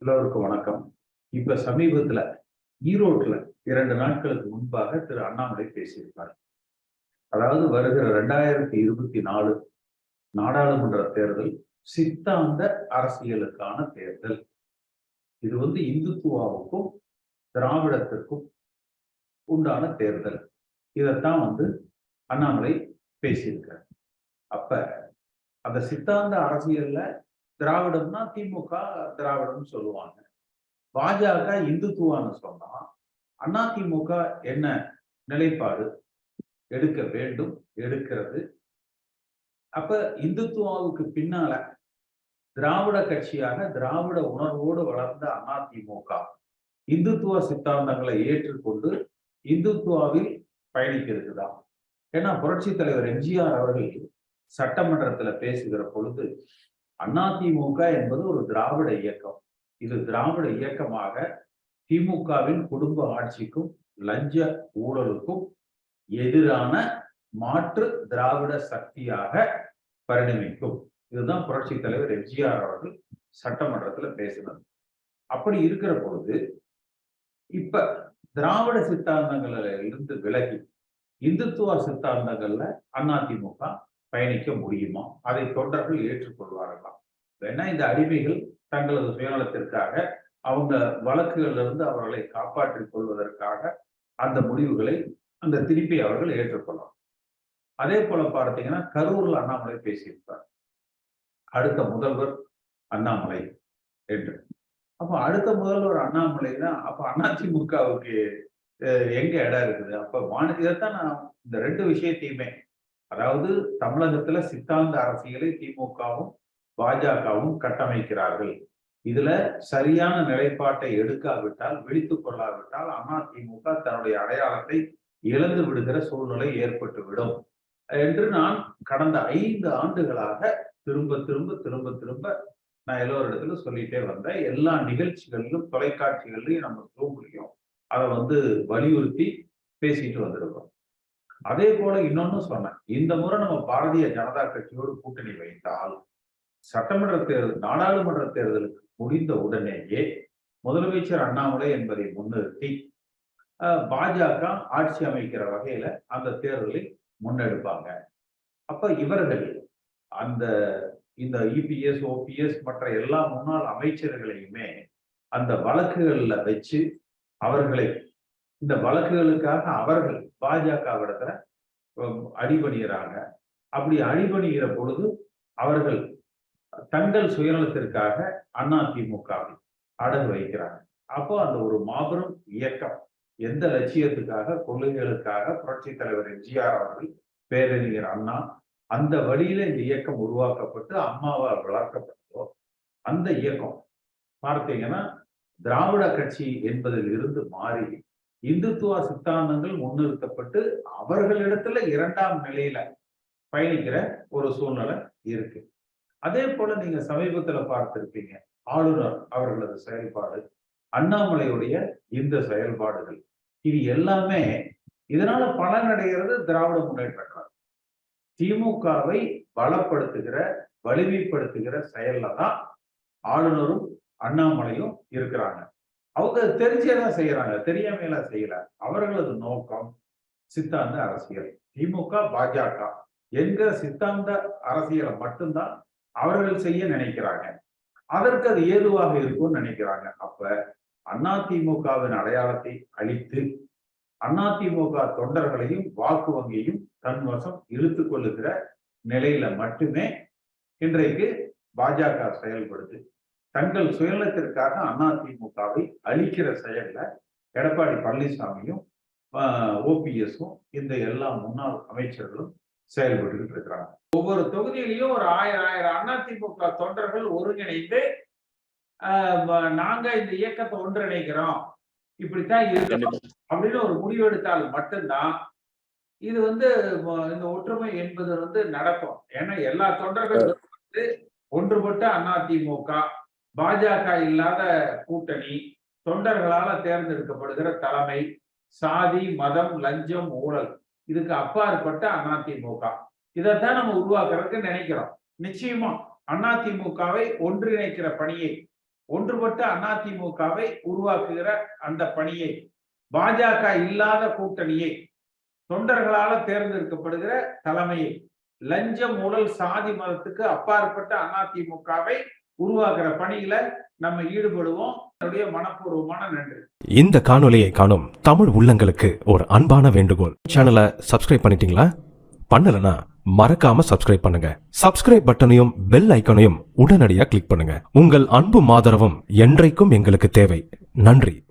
எல்லோருக்கும் வணக்கம். இப்ப சமீபத்துல ஈரோட்ல இரண்டு நாட்களுக்கு முன்பாக திரு அண்ணாமலை பேசியிருக்காரு அதாவது வருகிற ரெண்டாயிரத்தி இருபத்தி நாலு நாடாளுமன்ற தேர்தல் சித்தாந்த அரசியலுக்கான தேர்தல். இது வந்து இந்துத்துவாவுக்கும் திராவிடத்திற்கும் உண்டான தேர்தல். இதைத்தான் வந்து அண்ணாமலை பேசியிருக்கார். அப்ப அந்த சித்தாந்த அரசியல்ல திராவிடம்னா திமுக திராவிடம்னு சொல்லுவாங்க. பாஜக இந்துத்துவான்னு சொன்னா அண்ணா திமுக என்ன நிலைப்பாடு? எடுக்க வேண்டும் எடுக்கிறது. அப்ப இந்துத்துவாவுக்கு பின்னால திராவிட கட்சியாக திராவிட உணர்வோடு வளர்ந்த அதிமுக இந்துத்துவ சித்தாந்தங்களை ஏற்றுக்கொண்டு இந்துத்துவாவில் பயணிக்கிறதுதான் ஏன்னா புரட்சி தலைவர் எம்ஜிஆர் அவர்கள் சட்டமன்றத்துல பேசுகிற பொழுது அதிமுக என்பது ஒரு திராவிட இயக்கம். இது திராவிட இயக்கமாக திமுகவின் குடும்ப ஆட்சிக்கும் லஞ்ச ஊழலுக்கும் எதிரான மாற்று திராவிட சக்தியாக பரிணமிக்கும். இதுதான் புரட்சி தலைவர் எம்ஜிஆர் அவர்கள் சட்டமன்றத்துல பேசினது. அப்படி இருக்கிற பொழுது இப்ப திராவிட சித்தாந்தங்கள்ல இருந்து விலகி இந்துத்துவ சித்தாந்தங்கள்ல அதிமுக பயணிக்க முடியுமா? அதை தொண்டர்கள் ஏற்றுக்கொள்வார்களா வேணா இந்த அடிமைகள் தங்களது சுயநலத்திற்காக அவங்க வழக்குகளிலிருந்து அவர்களை காப்பாற்றிக் கொள்வதற்காக அந்த முடிவுகளை அந்த திருப்பி அவர்கள் ஏற்றுக்கொள்ளலாம். அதே போல பார்த்தீங்கன்னா கரூர்ல அண்ணாமலை பேசியிருப்பார். அடுத்த முதல்வர் அண்ணாமலை என்று. அப்போ அடுத்த முதல்வர் அண்ணாமலைனா அப்ப அதிமுகவுக்கு எங்க இடம் இருக்குது? அப்ப மாநில இதைத்தான் நான் இந்த ரெண்டு விஷயத்தையுமே அதாவது தமிழகத்துல சித்தாந்த அரசியலை திமுகவும் பாஜகவும் கட்டமைக்கிறார்கள். இதுல சரியான நிலைப்பாட்டை எடுக்காவிட்டால் விழித்து கொள்ளாவிட்டால் அதிமுக தன்னுடைய அடையாளத்தை இழந்து விடுகிற சூழ்நிலை ஏற்பட்டுவிடும். என்று நான் கடந்த ஐந்து ஆண்டுகளாக திரும்ப திரும்ப திரும்ப திரும்ப நான் எல்லோரிடத்துல சொல்லிட்டே வந்தேன். எல்லா நிகழ்ச்சிகளிலும் தொலைக்காட்சிகள்லையும் நம்ம தூங்குலையும் அதை வந்து வலியுறுத்தி பேசிட்டு வந்திருக்கோம். அதே போல இன்னொன்னு சொன்னேன். இந்த முறை நம்ம பாரதிய ஜனதா கட்சியோடு கூட்டணி வைத்தால் சட்டமன்ற தேர்தல் நாடாளுமன்ற தேர்தலுக்கு முடிந்த உடனேயே முதலமைச்சர் அண்ணாமலை என்பதை முன்னிறுத்தி பாஜக ஆட்சி அமைக்கிற வகையில அந்த தேர்தலை முன்னெடுப்பாங்க. அப்ப இவர்கள் அந்த இந்த இபிஎஸ் ஓபிஎஸ் மற்ற எல்லா முன்னாள் அமைச்சர்களையுமே அந்த வழக்குகள்ல வச்சு அவர்களை இந்த வழக்குகளுக்காக அவர்கள் பாஜகவிடத்துல அடிபணிகிறாங்க அப்படி அடிபணிகிற பொழுது அவர்கள் தங்கள் சுயநலத்திற்காக அதிமுகவை அடகு வைக்கிறாங்க. அப்போ அந்த ஒரு மாபெரும் இயக்கம் எந்த லட்சியத்துக்காக கொள்கைகளுக்காக புரட்சி தலைவர் எம்ஜிஆர் அவர்கள் பேரறிஞர் அண்ணா அந்த வழியில இந்த இயக்கம் உருவாக்கப்பட்டு அம்மாவால் வளர்க்கப்பட்டதோ அந்த இயக்கம் பார்த்தீங்கன்னா திராவிட கட்சி என்பதில் இருந்து மாறி இந்துத்துவ சித்தாந்தங்கள் முன்னிறுத்தப்பட்டு அவர்களிடத்துல இரண்டாம் நிலையில பயணிக்கிற ஒரு சூழ்நிலை இருக்கு. அதே போல நீங்க சமீபத்துல பார்த்திருப்பீங்க ஆளுநர் அவர்களது செயல்பாடு அண்ணாமலையுடைய இந்த செயல்பாடுகள். இது எல்லாமே இதனால பலனடைகிறது திராவிட முன்னேற்ற கழகம். திமுகவை பலப்படுத்துகிற வலிமைப்படுத்துகிற செயல்ல தான் ஆளுநரும் அண்ணாமலையும் இருக்கிறாங்க. அவங்க தெரிஞ்சேதான் செய்யறாங்க தெரியாமையெல்லாம் செய்யல. அவர்களது நோக்கம் சித்தாந்த அரசியல். திமுக பாஜக. என்கிற சித்தாந்த அரசியலை மட்டும்தான் அவர்கள் செய்ய நினைக்கிறாங்க. அதற்கு அது ஏதுவாக இருக்கும்னு நினைக்கிறாங்க. அப்ப அதிமுகவின் அடையாளத்தை அழித்து அதிமுக தொண்டர்களையும் வாக்கு வங்கியையும் தன் வசம் இழுத்து கொள்ளுகிற நிலையில மட்டுமே இன்றைக்கு பாஜக செயல்படுது. தங்கள் சுயநலத்திற்காக அதிமுகவை அழிக்கிற செயல்ல எடப்பாடி பழனிசாமியும் ஓபிஎஸும் இந்த எல்லா முன்னாள் அமைச்சர்களும் செயல்பட்டு இருக்கிறாங்க. ஒவ்வொரு தொகுதியிலையும் ஒரு ஆயிரம் ஆயிரம் அதிமுக தொண்டர்கள் ஒருங்கிணைந்து நாங்க இந்த இயக்கத்தை ஒன்றிணைக்கிறோம். இப்படித்தான் இருக்கணும் அப்படின்னு ஒரு முடிவெடுத்தால் மட்டும்தான் இது வந்து இந்த ஒற்றுமை என்பது வந்து நடக்கும். ஏன்னா எல்லா தொண்டர்களும் வந்து ஒன்றுபட்ட அதிமுக பாஜக இல்லாத கூட்டணி தொண்டர்களால தேர்ந்தெடுக்கப்படுகிற தலைமை சாதி மதம் லஞ்சம் ஊழல். இதுக்கு அப்பாற்பட்ட அதிமுக இதைத்தான் நம்ம உருவாக்குறதுக்கு நினைக்கிறோம். நிச்சயமா அதிமுகவை ஒன்றிணைக்கிற பணியை ஒன்றுபட்ட அதிமுகவை உருவாக்குகிற அந்த பணியை பாஜக இல்லாத கூட்டணியை தொண்டர்களால தேர்ந்தெடுக்கப்படுகிற தலைமையை லஞ்சம் ஊழல் சாதி மதத்துக்கு அப்பாற்பட்ட அதிமுகவை உருவாக்குற பணியில நம்ம ஈடுபடுவோம். என்னுடைய மனப்பூர்வமான நன்றி. இந்த காணொலியை காணும் தமிழ் உள்ளங்களுக்கு ஒரு அன்பான வேண்டுகோள். சேனலை சப்ஸ்கிரைப் பண்ணிட்டீங்களா? பண்ணலனா மறக்காம சப்ஸ்கிரைப் பண்ணுங்க. சப்ஸ்கிரைப் பட்டனையும் பெல் ஐக்கனையும் உடனடியாக கிளிக் பண்ணுங்க. உங்கள் அன்பும் ஆதரவும் என்றைக்கும் எங்களுக்கு தேவை. நன்றி.